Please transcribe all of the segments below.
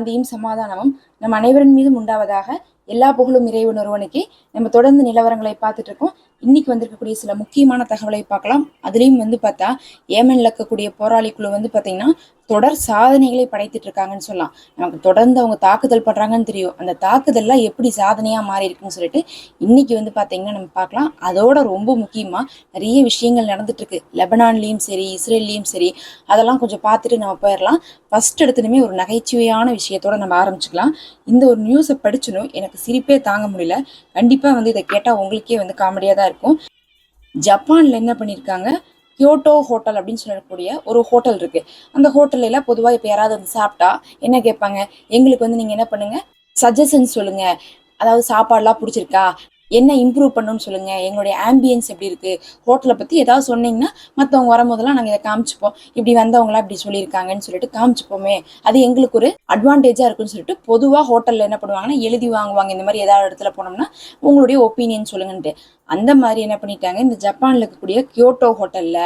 சாந்தியும் சமாதானமும் நம் அனைவரின் மீதும் உண்டாவதாக எல்லா புகழும் இறைவன் ஒருவனுக்கே. நம்ம தொடர்ந்து நிலவரங்களை பார்த்துட்டு இருக்கோம். இன்னைக்கு வந்திருக்கக்கூடிய சில முக்கியமான தகவலை பார்க்கலாம். அதுலேயும் வந்து பார்த்தா ஏமன்ல இருக்கக்கூடிய போராளி குழு வந்து பார்த்தீங்கன்னா தொடர் சாதனைகளை படைத்துட்டு இருக்காங்கன்னு சொல்லலாம். நமக்கு தொடர்ந்து அவங்க தாக்குதல் பண்றாங்கன்னு தெரியும். அந்த தாக்குதல்லாம் எப்படி சாதனையா மாறி இருக்குன்னு சொல்லிட்டு இன்னைக்கு வந்து பாத்தீங்கன்னா நம்ம பார்க்கலாம். அதோட ரொம்ப முக்கியமா நிறைய விஷயங்கள் நடந்துட்டு இருக்கு. லெபனான்லயும் சரி இஸ்ரேல்லையும் சரி அதெல்லாம் கொஞ்சம் பார்த்துட்டு நம்ம போயிடலாம். ஃபர்ஸ்ட் எடுத்துனுமே ஒரு நகைச்சுவையான விஷயத்தோட நம்ம ஆரம்பிச்சுக்கலாம். இந்த ஒரு நியூஸை படிச்சனும் எனக்கு சிரிப்பே தாங்க முடியல. கண்டிப்பா வந்து இதை கேட்டா உங்களுக்கே வந்து காமெடியா தான் இருக்கும். ஜப்பான்ல என்ன பண்ணியிருக்காங்க? கியோட்டோ ஹோட்டல் அப்படின்னு சொல்லக்கூடிய ஒரு ஹோட்டல் இருக்கு. அந்த ஹோட்டல்ல எல்லாம் பொதுவாக இப்போ யாராவது வந்து சாப்பிட்டா என்ன கேட்பாங்க? எங்களுக்கு வந்து நீங்க என்ன பண்ணுங்க? சஜஷன் சொல்லுங்க. அதாவது சாப்பாடுலாம் பிடிச்சிருக்கா? என்ன இம்ப்ரூவ் பண்ணணும்னு சொல்லுங்க? எங்களுடைய ஆம்பியன்ஸ் எப்படி இருக்கு? ஹோட்டலை பத்தி ஏதாவது சொன்னீங்கன்னா மற்றவங்க வரும்போதெல்லாம் நாங்கள் இதை காமிச்சுப்போம். இப்படி வந்தவங்களாம் இப்படி சொல்லியிருக்காங்கன்னு சொல்லிட்டு காமிச்சுப்போமே. அது எங்களுக்கு ஒரு அட்வான்டேஜா இருக்குன்னு சொல்லிட்டு பொதுவாக ஹோட்டலில் என்ன பண்ணுவாங்கன்னா எழுதி வாங்குவாங்க. இந்த மாதிரி ஏதாவது இடத்துல போனோம்னா உங்களுடைய ஒப்பீனியன் சொல்லுங்கன்ட்டு. அந்த மாதிரி என்ன பண்ணிட்டாங்க இந்த ஜப்பானில் இருக்கக்கூடிய கியோட்டோ ஹோட்டலில்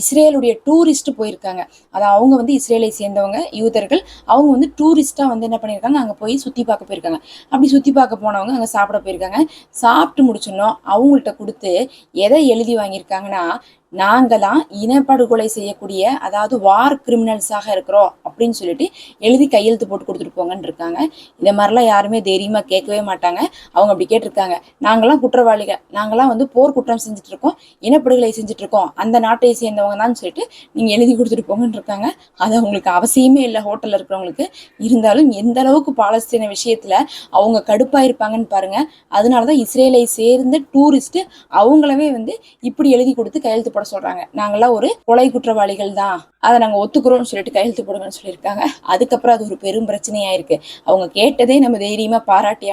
இஸ்ரேலுடைய டூரிஸ்ட் போயிருக்காங்க. அதான் அவங்க வந்து இஸ்ரேலை சேர்ந்தவங்க யூதர்கள். அவங்க வந்து டூரிஸ்ட்டாக வந்து என்ன பண்ணியிருக்காங்க அங்கே போய் சுற்றி பார்க்க போயிருக்காங்க. அப்படி சுற்றி பார்க்க போனவங்க அங்கே சாப்பிட போயிருக்காங்க. சாப்பிட்டு முடிச்சோன்னோ அவங்கள்ட்ட கொடுத்து எதை எழுதி வாங்கியிருக்காங்கன்னா நாங்களாம் இனப்படுகொலை செய்யக்கூடிய அதாவது வார் கிரிமினல்ஸாக இருக்கிறோம் அப்படின்னு சொல்லிட்டு எழுதி கையெழுத்து போட்டு கொடுத்துட்டு போங்கன்னு இருக்காங்க. இந்த மாதிரிலாம் யாருமே தைரியமாக கேட்கவே மாட்டாங்க. அவங்க அப்படி கேட்டிருக்காங்க. நாங்களாம் குற்றவாளிகள் நாங்களாம் வந்து போர் குற்றம் செஞ்சுட்டு இருக்கோம். இனப்படுகொலை செஞ்சுட்டு இருக்கோம். அந்த நாட்டை சேர்ந்தவங்க தான் சொல்லிட்டு நீங்கள் எழுதி கொடுத்துட்டு போங்கன்னு இருக்காங்க. அது அவங்களுக்கு அவசியமே இல்லை ஹோட்டலில் இருக்கிறவங்களுக்கு. இருந்தாலும் எந்த அளவுக்கு பாலஸ்தீன விஷயத்தில் அவங்க கடுப்பாக இருப்பாங்கன்னு பாருங்க. அதனால தான் இஸ்ரேலை சேர்ந்த டூரிஸ்ட்டு அவங்களவே வந்து இப்படி எழுதி கொடுத்து கையெழுத்து போட சொல்றாங்க. நாங்கெல்லாம் ஒரு கொலை குற்றவாளிகள் தான். அதை நாங்கள் ஒத்துக்கிறோம்னு சொல்லிட்டு கையெழுத்து போடுங்கன்னு சொல்லியிருக்காங்க. அதுக்கப்புறம் அது ஒரு பெரும் பிரச்சனையா இருக்கு அவங்க கேட்டதே நம்ம தைரியமா பாராட்டி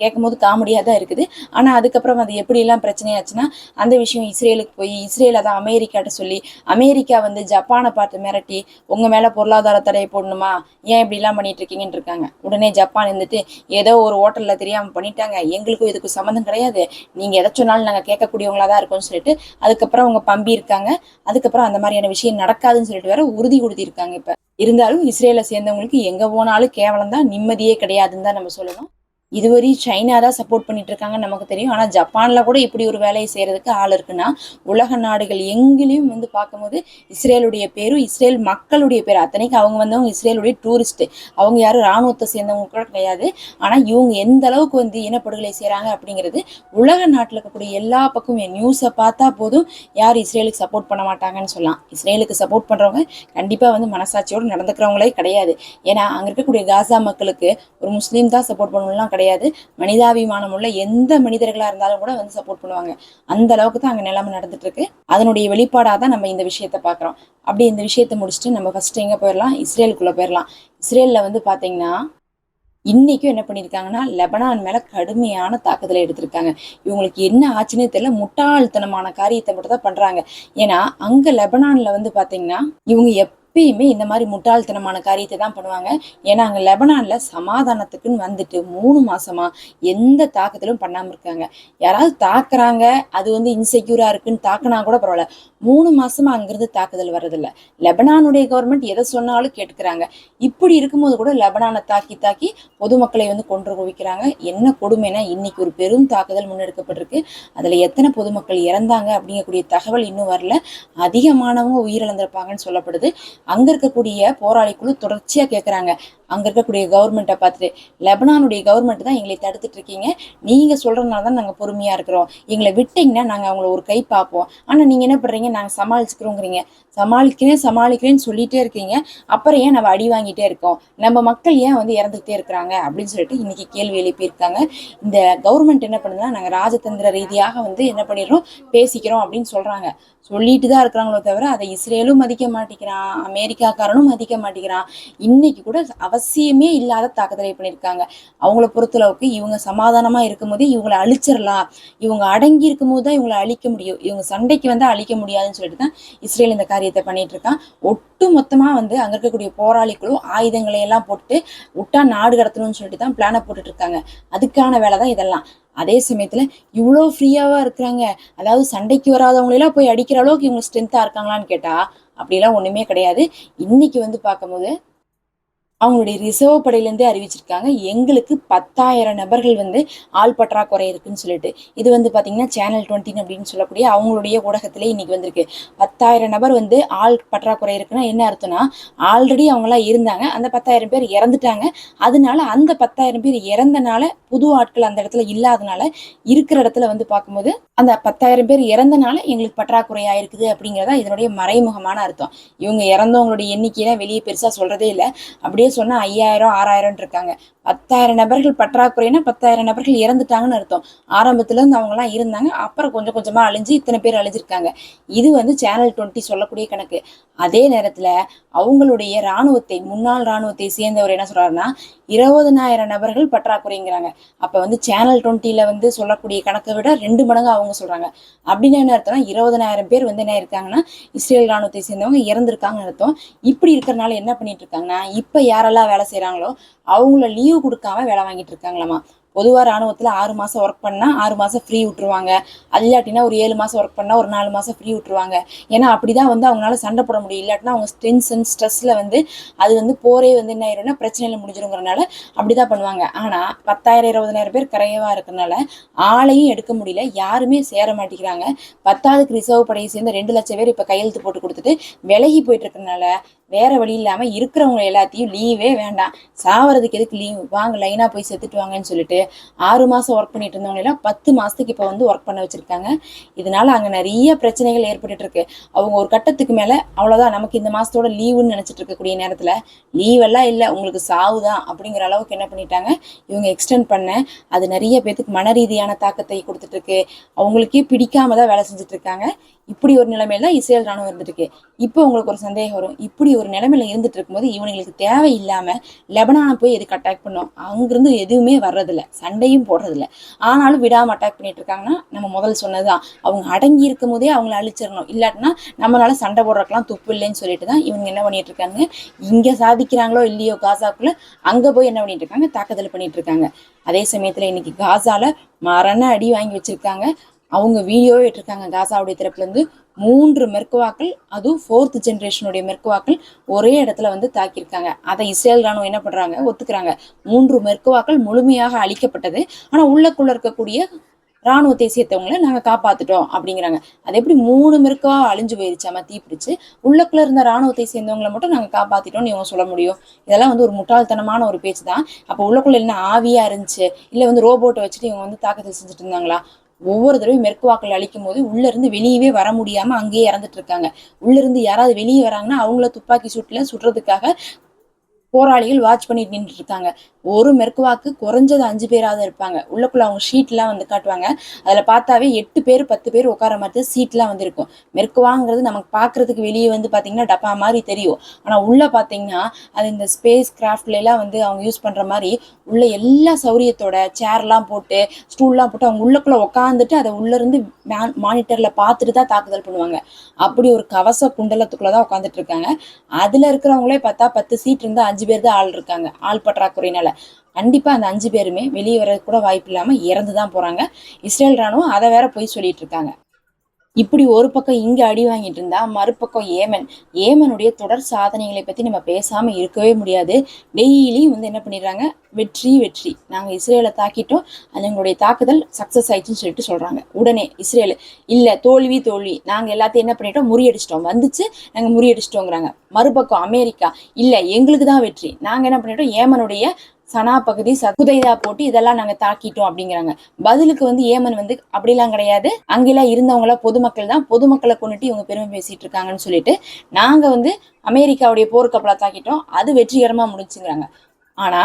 கேட்கும் போது காமெடியாக தான் இருக்குது. ஆனால் அதுக்கப்புறம் அது எப்படியெல்லாம் பிரச்சனையாச்சுன்னா அந்த விஷயம் இஸ்ரேலுக்கு போய் இஸ்ரேல் அதை அமெரிக்காட்ட சொல்லி அமெரிக்கா வந்து ஜப்பானை பார்த்து மிரட்டி உங்க மேல பொருளாதார தடையை போடணுமா? ஏன் இப்படிலாம் பண்ணிட்டு இருக்கீங்கன்னு இருக்காங்க. உடனே ஜப்பான் இருந்துட்டு ஏதோ ஒரு ஹோட்டல்ல தெரியாம பண்ணிட்டாங்க. எங்களுக்கும் இதுக்கு சம்மந்தம் கிடையாது. நீங்க எதை சொன்னாலும் நாங்க கேட்கக்கூடியவங்களா தான் இருக்கோம்னு சொல்லிட்டு அதுக்கப்புறம் அவங்க பம்பி இருக்காங்க. அதுக்கப்புறம் அந்த மாதிரியான விஷயம் நடக்காதுன்னு சொல்லிட்டு வேற உறுதி கொடுத்திருக்காங்க இப்ப. இருந்தாலும் இஸ்ரேலை சேர்ந்தவங்களுக்கு எங்க போனாலும் கேவலம் தான் நிம்மதியே கிடையாதுன்னு தான் நம்ம சொல்லணும். இதுவரை சைனா தான் சப்போர்ட் பண்ணிட்டு இருக்காங்கன்னு நமக்கு தெரியும். ஆனால் ஜப்பானில் கூட இப்படி ஒரு வேலையை செய்கிறதுக்கு ஆள் இருக்குன்னா உலக நாடுகள் எங்கிலையும் வந்து பார்க்கும்போது இஸ்ரேலுடைய பேரும் இஸ்ரேல் மக்களுடைய பேர் அத்தனைக்கு அவங்க வந்தவங்க இஸ்ரேலுடைய டூரிஸ்ட்டு அவங்க யாரும் ராணுவத்தை சேர்ந்தவங்க கூட கிடையாது. ஆனால் இவங்க எந்த அளவுக்கு வந்து இனப்படுகொலை செய்கிறாங்க அப்படிங்கிறது உலக நாட்டில் இருக்கக்கூடிய எல்லா பக்கமும் நியூஸை பார்த்தா போதும் யார் இஸ்ரேலுக்கு சப்போர்ட் பண்ண மாட்டாங்கன்னு சொல்லலாம். இஸ்ரேலுக்கு சப்போர்ட் பண்ணுறவங்க கண்டிப்பாக வந்து மனசாட்சியோடு நடந்துக்கிறவங்களே கிடையாது. ஏன்னா அங்கே இருக்கக்கூடிய காசா மக்களுக்கு ஒரு முஸ்லீம் தான் சப்போர்ட் பண்ணணும்லாம் கிடையாது. மனிதாபிமானம் உள்ள எந்த மனிதர்களா இருந்தாலும் கூட வந்து சப்போர்ட் பண்ணுவாங்க. அந்த அளவுக்கு தான் அங்க நிலைமை நடந்துட்டு இருக்கு அதனுடைய வெளிப்பாடாக தான் நம்ம இந்த விஷயத்த பார்க்குறோம். அப்படி இந்த விஷயத்தை முடிச்சுட்டு நம்ம ஃபர்ஸ்ட் எங்க போயிடலாம் இஸ்ரேலுக்குள்ள போயிடலாம் இஸ்ரேல்ல வந்து பாத்தீங்கன்னா இன்னைக்கும் என்ன பண்ணியிருக்காங்கன்னா லெபனான் மேல கடுமையான தாக்குதலை எடுத்திருக்காங்க. இவங்களுக்கு என்ன ஆச்சுன்னே தெரியல. முட்டாள்தனமான காரியத்தை மட்டும் தான் பண்றாங்க. ஏன்னா அங்க லெபனான்ல வந்து பாத்தீங்கன்னா இவங்க எப்பயுமே இந்த மாதிரி முட்டாள்தனமான காரியத்தை தான் பண்ணுவாங்க. ஏன்னா அங்கே லெபனானில் சமாதானத்துக்குன்னு வந்துட்டு மூணு மாசமா எந்த தாக்குதலும் பண்ணாமல் இருக்காங்க. யாராவது தாக்குறாங்க அது வந்து இன்செக்யூரா இருக்குன்னு தாக்குனா கூட பரவாயில்ல. மூணு மாசமா அங்கிருந்து தாக்குதல் வர்றதில்ல. லெபனானுடைய கவர்மெண்ட் எதை சொன்னாலும் கேட்டுக்கிறாங்க. இப்படி இருக்கும்போது கூட லெபனானை தாக்கி தாக்கி பொதுமக்களை வந்து கொன்று குவிக்கிறாங்க. என்ன கொடுமைனா இன்னைக்கு ஒரு பெரும் தாக்குதல் முன்னெடுக்கப்பட்டிருக்கு. அதில் எத்தனை பொதுமக்கள் இறந்தாங்க அப்படிங்கக்கூடிய தகவல் இன்னும் வரல. அதிகமானவங்க உயிரிழந்திருப்பாங்கன்னு சொல்லப்படுது. அங்க இருக்கக்கூடிய போராளி குழு தொடர்ச்சியா கேட்கறாங்க அங்க இருக்கக்கூடிய கவர்மெண்ட்டை பார்த்துட்டு லெபனானுடைய கவர்மெண்ட் தான் எங்களை தடுத்துட்டு இருக்கீங்க. நீங்க சொல்றதுனால தான் நாங்க பொறுமையா இருக்கிறோம். எங்களை விட்டீங்கன்னா நாங்க அவங்கள ஒரு கை பார்ப்போம். ஆனா நீங்க என்ன பண்றீங்க? நாங்க சமாளிச்சுக்கிறோங்கிறீங்க. சமாளிக்கிறேன் சமாளிக்கிறேன்னு சொல்லிட்டே இருக்கீங்க. அப்புறம் ஏன் நம்ம அடி வாங்கிட்டே இருக்கோம்? நம்ம மக்கள் ஏன் வந்து இறந்துகிட்டே இருக்கிறாங்க? அப்படின்னு சொல்லிட்டு இன்னைக்கு கேள்வி எழுப்பியிருக்காங்க. இந்த கவர்மெண்ட் என்ன பண்ணுதுன்னா நாங்க ராஜதந்திர ரீதியாக வந்து என்ன பண்ணிடுறோம்? பேசிக்கிறோம் அப்படின்னு சொல்றாங்க. சொல்லிட்டு தான் இருக்கிறாங்களோ தவிர அதை இஸ்ரேலும் மதிக்க மாட்டேங்கிறான் அமெரிக்காக்காரனும் மதிக்க மாட்டேங்கிறான். இன்னைக்கு கூட அவசியமே இல்லாத தாக்குதலை பண்ணியிருக்காங்க. அவங்கள பொறுத்தளவுக்கு இவங்க சமாதானமா இருக்கும்போதே இவங்களை அழிச்சிடலாம். இவங்க அடங்கி இருக்கும்போது தான் இவங்களை அழிக்க முடியும். இவங்க சண்டைக்கு வந்தால் அழிக்க முடியாதுன்னு சொல்லிட்டு தான் இஸ்ரேல் இந்த காரியத்தை பண்ணிட்டு இருக்கான். ஒட்டு மொத்தமாக வந்து அங்கே இருக்கக்கூடிய போராளிகளும் ஆயுதங்களை எல்லாம் போட்டு விட்டா நாடு கடத்தணும்னு சொல்லிட்டு தான் பிளானை போட்டுட்டு இருக்காங்க. அதுக்கான வேலை தான் இதெல்லாம். அதே சமயத்தில் இவ்வளோ ஃப்ரீயாவாக இருக்கிறாங்க. அதாவது சண்டைக்கு வராதவங்களெல்லாம் போய் அடிக்கிற அளவுக்கு இவங்க ஸ்ட்ரென்த்தாக இருக்காங்களான்னு கேட்டா அப்படிலாம் ஒன்றுமே கிடையாது. இன்னைக்கு வந்து பார்க்கும்போது அவங்களுடைய ரிசர்வ் படையிலேருந்தே அறிவிச்சிருக்காங்க. எங்களுக்கு பத்தாயிரம் நபர்கள் வந்து ஆள் பற்றாக்குறை இருக்குன்னு சொல்லிட்டு. இது வந்து பார்த்திங்கன்னா சேனல் டுவெண்ட்டின் அப்படின்னு சொல்லக்கூடிய அவங்களுடைய ஊடகத்திலே இன்னைக்கு வந்திருக்கு. பத்தாயிரம் நபர் வந்து ஆள் பற்றாக்குறை இருக்குன்னா என்ன அர்த்தம்னா ஆல்ரெடி அவங்களாம் இருந்தாங்க. அந்த பத்தாயிரம் பேர் இறந்துட்டாங்க. அதனால அந்த பத்தாயிரம் பேர் இறந்தனால புது ஆட்கள் அந்த இடத்துல இல்லாதனால இருக்கிற இடத்துல வந்து பார்க்கும்போது அந்த பத்தாயிரம் பேர் இறந்தனால எங்களுக்கு பற்றாக்குறை ஆயிருக்குது அப்படிங்கிறதா இதனுடைய மறைமுகமான அர்த்தம். இவங்க இறந்தவங்களுடைய எண்ணிக்கையெல்லாம் வெளியே பெருசாக சொல்கிறதே இல்லை. அப்படியே சொன்னா ஐயாயிரம் ஆறாயிரம் இருக்காங்க. பத்தாயிரம் நபர்கள் பற்றாக்குறைனா பத்தாயிரம் நபர்கள் இறந்துட்டாங்கன்னு அர்த்தம். ஆரம்பத்துல இருந்து அவங்கலாம் இருந்தாங்க. அப்புறம் கொஞ்சம் கொஞ்சமா அழிஞ்சு இத்தனை பேர் அழிஞ்சிருக்காங்க. இது வந்து சேனல் டுவெண்ட்டி சொல்லக்கூடிய கணக்கு. அதே நேரத்துல அவங்களுடைய இராணுவத்தை முன்னாள் இராணுவத்தை சேர்ந்தவர் என்ன சொல்றாருன்னா இருபதனாயிரம் நபர்கள் பற்றாக்குறைங்கிறாங்க. அப்ப வந்து சேனல் டுவெண்ட்டியில் வந்து சொல்லக்கூடிய கணக்கை விட ரெண்டு மடங்கு அவங்க சொல்றாங்க. அப்படின்னு என்ன அர்த்தம்னா இருபதனாயிரம் பேர் வந்து என்ன இருக்காங்கன்னா இஸ்ரேல் ராணுவத்தை சேர்ந்தவங்க இறந்துருக்காங்கன்னு அர்த்தம். இப்படி இருக்கிறனால என்ன பண்ணிட்டு இருக்காங்கன்னா இப்ப யாரெல்லாம் வேலை செய்கிறாங்களோ அவங்கள லீவு கொடுக்காம வேலை வாங்கிட்டு இருக்காங்களாமா? பொதுவாக ராணுவத்தில் ஆறு மாதம் ஒர்க் பண்ணால் ஆறு மாதம் ஃப்ரீ விட்டுருவாங்க. அது இல்லாட்டினா ஒரு ஏழு மாதம் ஒர்க் பண்ணால் ஒரு நாலு மாதம் ஃப்ரீ விட்டுருவாங்க. ஏன்னா அப்படி தான் வந்து அவங்களால சண்டை போட முடியும். இல்லாட்டினா அவங்க டென்ஷன் ஸ்ட்ரெஸ்ஸில் வந்து அது வந்து போரே வந்து என்ன ஆயிரும்னா பிரச்சனையில் முடிஞ்சிருங்கிறனால அப்படி தான் பண்ணுவாங்க. ஆனால் பத்தாயிரம் இருபதனாயிரம் பேர் கரையவாக இருக்கிறனால ஆளையும் எடுக்க முடியல. யாருமே சேர மாட்டேங்கிறாங்க. பத்தாவதுக்கு ரிசர்வ் படையை சேர்ந்த ரெண்டு லட்சம் பேர் இப்போ கையெழுத்து போட்டு கொடுத்துட்டு விலகி போயிட்டு இருக்கறனால வேற வழி இல்லாமல் இருக்கிறவங்க எல்லாத்தையும் லீவே வேண்டாம். சாவறதுக்கு எதுக்கு லீவ் வாங்க லைனாக போய் செத்துட்டு வாங்கன்னு சொல்லிட்டு ஆறு மாதம் ஒர்க் பண்ணிட்டு இருந்தவங்க எல்லாம் பத்து மாதத்துக்கு இப்போ வந்து ஒர்க் பண்ண வச்சிருக்காங்க. இதனால அங்கே நிறைய பிரச்சனைகள் ஏற்பட்டுட்டு இருக்கு அவங்க ஒரு கட்டத்துக்கு மேலே அவ்வளோதான் நமக்கு இந்த மாதத்தோட லீவுன்னு நினச்சிட்டு இருக்கக்கூடிய நேரத்தில் லீவெல்லாம் இல்லை உங்களுக்கு சாவு தான் அப்படிங்கிற அளவுக்கு என்ன பண்ணிட்டாங்க? இவங்க எக்ஸ்டெண்ட் பண்ண அது நிறைய பேத்துக்கு மன ரீதியான தாக்கத்தை கொடுத்துட்டு இருக்கு அவங்களுக்கே பிடிக்காம தான் வேலை செஞ்சுட்டு இருக்காங்க. இப்படி ஒரு நிலைமையில தான் இஸ்ரேல் ராணுவம் இருந்துட்டு இருக்கு இப்போ உங்களுக்கு ஒரு சந்தேகம் வரும். இப்படி ஒரு நிலைமையில இருந்துட்டு இருக்கும்போது இவங்களுக்கு தேவையில்லாம லெபனான போய் எதுக்கு அட்டாக் பண்ணோம்? அங்கிருந்து எதுவுமே வர்றதில்ல. சண்டையும் போடுறதில்ல. ஆனாலும் விடாம அட்டாக் பண்ணிட்டு இருக்காங்கன்னா நம்ம முதல் சொன்னதுதான். அவங்க அடங்கி இருக்கும் போதே அவங்கள அழிச்சிடணும். இல்லாட்டினா நம்மளால சண்டை போடுறதுக்கெல்லாம் துப்பு இல்லைன்னு சொல்லிட்டு தான் இவங்க என்ன பண்ணிட்டு இருக்காங்க? இங்க சாதிக்கிறாங்களோ இல்லையோ காசாக்குள்ள அங்க போய் என்ன பண்ணிட்டு இருக்காங்க? தாக்குதல் பண்ணிட்டு இருக்காங்க. அதே சமயத்துல இன்னைக்கு காசால மரண அடி வாங்கி வச்சிருக்காங்க. அவங்க வீடியோவே இட்டிருக்காங்க காசாவுடைய தரப்புலேருந்து மூன்று மெர்க்குவாக்கள் அதுவும் ஃபோர்த் ஜென்ரேஷனுடைய மெர்க்குவாக்கள் ஒரே இடத்துல வந்து தாக்கியிருக்காங்க. அதை இஸ்ரேல் ராணுவம் என்ன பண்ணுறாங்க ஒத்துக்கிறாங்க. மூன்று மெர்க்குவாக்கள் முழுமையாக அழிக்கப்பட்டது. ஆனால் உள்ளக்குள்ள இருக்கக்கூடிய ராணுவத்தை சேர்த்தவங்களை நாங்கள் காப்பாத்துட்டோம் அப்படிங்கிறாங்க. அது எப்படி மூணு மெருக்கா அழிஞ்சு போயிருச்சாம தீப்பிடிச்சு. உள்ளக்குள்ள இருந்த ராணுவத்தை சேர்ந்தவங்களை மட்டும் நாங்கள் காப்பாத்திட்டோம்னு இவங்க சொல்ல முடியும். இதெல்லாம் வந்து ஒரு முட்டாள்தனமான ஒரு பேச்சு தான் அப்போ உள்ளக்குள்ள என்ன ஆவியா இருந்துச்சு. இல்லை வந்து ரோபோட்டை வச்சுட்டு இவங்க வந்து தாக்கத்தை செஞ்சுட்டு இருந்தாங்களா? ஒவ்வொரு தடவையும் மெருக்குவாக்கள் அழிக்கும் போது உள்ள இருந்து வெளியவே வர முடியாம அங்கேயே இறந்துட்டு இருக்காங்க. உள்ள இருந்து யாராவது வெளியே வராங்கன்னா அவங்கள துப்பாக்கி சூட்டுல சுடுறதுக்காக போராளிகள் வாட்ச் பண்ணிட்டு நின்றுட்டு இருக்காங்க. ஒரு மெர்க்குவாக்கு குறைஞ்சது அஞ்சு பேராவது இருப்பாங்க. உள்ளக்குள்ள அவங்க ஷீட்லாம் வந்து காட்டுவாங்க. அதில் பார்த்தாவே எட்டு பேர் பத்து பேர் உட்கார மாதிரி தான் சீட்லாம் வந்து இருக்கும் மெர்க்குவாங்கிறது நமக்கு பார்க்கறதுக்கு வெளியே வந்து பார்த்தீங்கன்னா டப்பா மாதிரி தெரியும். ஆனால் உள்ளே பார்த்தீங்கன்னா அது இந்த ஸ்பேஸ் கிராஃப்ட்லாம் வந்து அவங்க யூஸ் பண்ணுற மாதிரி உள்ள எல்லா சௌரியத்தோட சேர்லாம் போட்டு ஸ்டூல்லாம் போட்டு அவங்க உள்ளக்குள்ளே உட்காந்துட்டு அதை உள்ளேருந்து மானிட்டரில் பார்த்துட்டு தான் தாக்குதல் பண்ணுவாங்க. அப்படி ஒரு கவச குண்டலத்துக்குள்ளே தான் உட்காந்துட்டு இருக்காங்க. அதில் இருக்கிறவங்களே பார்த்தா பத்து சீட் இருந்தால் அஞ்சு பேர் தான் ஆள் இருக்காங்க. ஆள் பற்றாக்குறையினால. கண்டிப்பா அந்த அஞ்சு பேருமே வெளியே வர கூட வாய்ப்பு இல்லாம இறந்து தான் போறாங்க. இஸ்ரேல் ராணுவம் அதை வேற போய் சொல்லிட்டு இருக்காங்க. இப்படி ஒரு பக்கம் இங்க அடி வாங்கிட்டு இருந்தா மறுபக்கம் ஏமன். ஏமனுடைய தொடர் சாதனைகளை பத்தி நம்ம பேசாம இருக்கவே முடியாது. டெய்லியும் வந்து என்ன பண்ணிடுறாங்க? வெற்றி வெற்றி. நாங்க இஸ்ரேலை தாக்கிட்டோம். அதுங்களுடைய தாக்குதல் சக்சஸ் ஆயிடுச்சுன்னு சொல்லிட்டு சொல்றாங்க. உடனே இஸ்ரேல் இல்ல தோல்வி தோல்வி. நாங்க எல்லாத்தையும் என்ன பண்ணிட்டோம்? முறியடிச்சிட்டோம். வந்துச்சு நாங்க முறியடிச்சிட்டோங்கிறாங்க. மறுபக்கம் அமெரிக்கா இல்ல எங்களுக்கு தான் வெற்றி. நாங்க என்ன பண்ணிட்டோம்? ஏமனுடைய சனா பகுதி சகுதைதா போட்டு இதெல்லாம் நாங்க தாக்கிட்டோம் அப்படிங்கிறாங்க. பதிலுக்கு வந்து ஏமன் வந்து அப்படிலாம் கிடையாது. அங்கெல்லாம் இருந்தவங்களா பொதுமக்கள் தான். பொதுமக்களை கொண்டுட்டு இவங்க பெருமை பேசிட்டு இருக்காங்கன்னு சொல்லிட்டு நாங்க வந்து அமெரிக்காவுடைய போர்க்கப்பலா தாக்கிட்டோம். அது வெற்றிகரமா முடிச்சுங்கிறாங்க ஆனா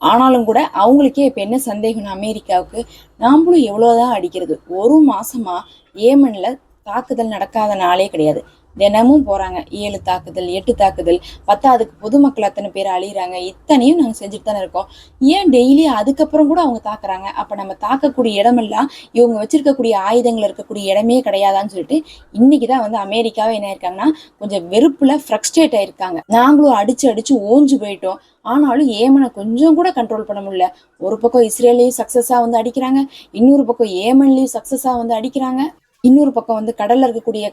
ஆனாலும் கூட அவங்களுக்கே இப்ப என்ன சந்தேகம்னா அமெரிக்காவுக்கு நாமளும் எவ்வளவுதான் அடிக்கிறது. ஒரு மாசமா ஏமன்ல தாக்குதல் நடக்காத நாளே கிடையாது. தினமும் போறாங்க. ஏழு தாக்குதல் எட்டு தாக்குதல் பத்தாவதுக்கு பொதுமக்கள் அத்தனை பேர் அழியிறாங்க. இத்தனையும் நாங்க செஞ்சுட்டு தானே இருக்கோம். ஏன் டெய்லி அதுக்கப்புறம் கூட அவங்க தாக்குறாங்க? அப்ப நம்ம தாக்கக்கூடிய இடமெல்லாம் இவங்க வச்சிருக்கக்கூடிய ஆயுதங்கள் இருக்கக்கூடிய இடமே கிடையாதான்னு சொல்லிட்டு இன்னைக்குதான் வந்து அமெரிக்காவே என்ன ஆயிருக்காங்கன்னா கொஞ்சம் வெறுப்புல ஃப்ரஸ்ட்ரேட் ஆயிருக்காங்க. நாங்களும் அடிச்சு அடிச்சு ஓஞ்சு போயிட்டோம். ஆனாலும் ஏமனை கொஞ்சம் கூட கண்ட்ரோல் பண்ண முடியல. ஒரு பக்கம் இஸ்ரேலையும் சக்ஸஸாக வந்து அடிக்கிறாங்க. இன்னொரு பக்கம் ஏமன்லையும் சக்ஸஸாக வந்து அடிக்கிறாங்க. இன்னொரு பக்கம் வந்து கடல்ல இருக்கக்கூடிய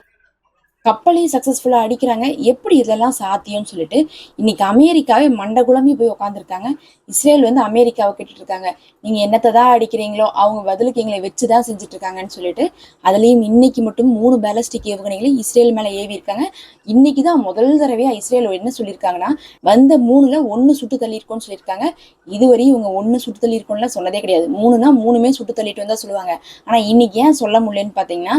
கப்பலையும் சக்ஸஸ்ஃபுல்லாக அடிக்கிறாங்க. எப்படி இதெல்லாம் சாத்தியம்னு சொல்லிட்டு இன்னைக்கு அமெரிக்காவே மண்டை குழம்பி போய் உட்காந்துருக்காங்க இஸ்ரேல் வந்து அமெரிக்காவை கேட்டுட்ருக்காங்க. இருக்காங்க என்னத்தை தான் அடிக்கிறீங்களோ அவங்க பதிலுக்கு எங்களை வச்சு தான் செஞ்சுட்டு இருக்காங்கன்னு சொல்லிட்டு அதுலேயும் இன்னைக்கு மட்டும் மூணு பேலஸ்டிக் ஏவுகணைகளை இஸ்ரேல் மேலே ஏவி இருக்காங்க இன்னைக்கு தான் முதல் தடவையாக இஸ்ரேல் என்ன சொல்லியிருக்காங்கன்னா வந்த மூணில் ஒன்று சுட்டு தள்ளியிருக்கோன்னு சொல்லியிருக்காங்க. இதுவரையும் இவங்க ஒன்று சுட்டு தள்ளியிருக்கோம்லாம் சொன்னதே கிடையாது. மூணுனா மூணுமே சுட்டு தள்ளிட்டு வந்தால் சொல்லுவாங்க. ஆனால் இன்னைக்கு ஏன் சொல்ல முடியலன்னு பார்த்தீங்கன்னா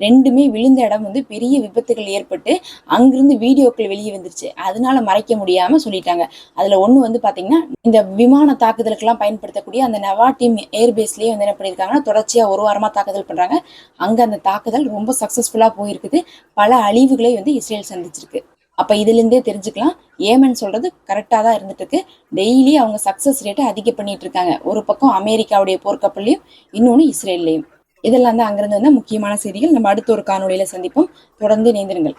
ரெண்டுமே விழுந்த இடம் வந்து பெரிய விபத்துகள் ஏற்பட்டு அங்கிருந்து வீடியோக்கள் வெளியே வந்துருச்சு. அதனால மறைக்க முடியாம சொல்லிட்டாங்க. அதுல ஒண்ணு வந்து பாத்தீங்கன்னா இந்த விமான தாக்குதலுக்கெல்லாம் பயன்படுத்தக்கூடிய அந்த நவா டீம் ஏர்பேஸ்லயே வந்து என்ன பண்ணியிருக்காங்கன்னா தொடர்ச்சியா ஒரு வாரமா தாக்குதல் பண்றாங்க. அங்க அந்த தாக்குதல் ரொம்ப சக்சஸ்ஃபுல்லா போயிருக்குது. பல அழிவுகளை வந்து இஸ்ரேல் சந்திச்சிருக்கு. அப்ப இதுல இருந்தே தெரிஞ்சுக்கலாம். ஏமன் சொல்றது கரெக்டா தான் இருந்துட்டு இருக்கு டெய்லி அவங்க சக்சஸ் ரேட்டை அதிக பண்ணிட்டு இருக்காங்க. ஒரு பக்கம் அமெரிக்காவுடைய போர்க்கப்பல்லையும் இன்னொன்னு இஸ்ரேல்லையும். இதெல்லாம் தான் அங்கிருந்து வந்த முக்கியமான செய்திகள். நம்ம அடுத்த ஒரு காணொலியில சந்திப்போம். தொடர்ந்து இணைந்திருங்கள்.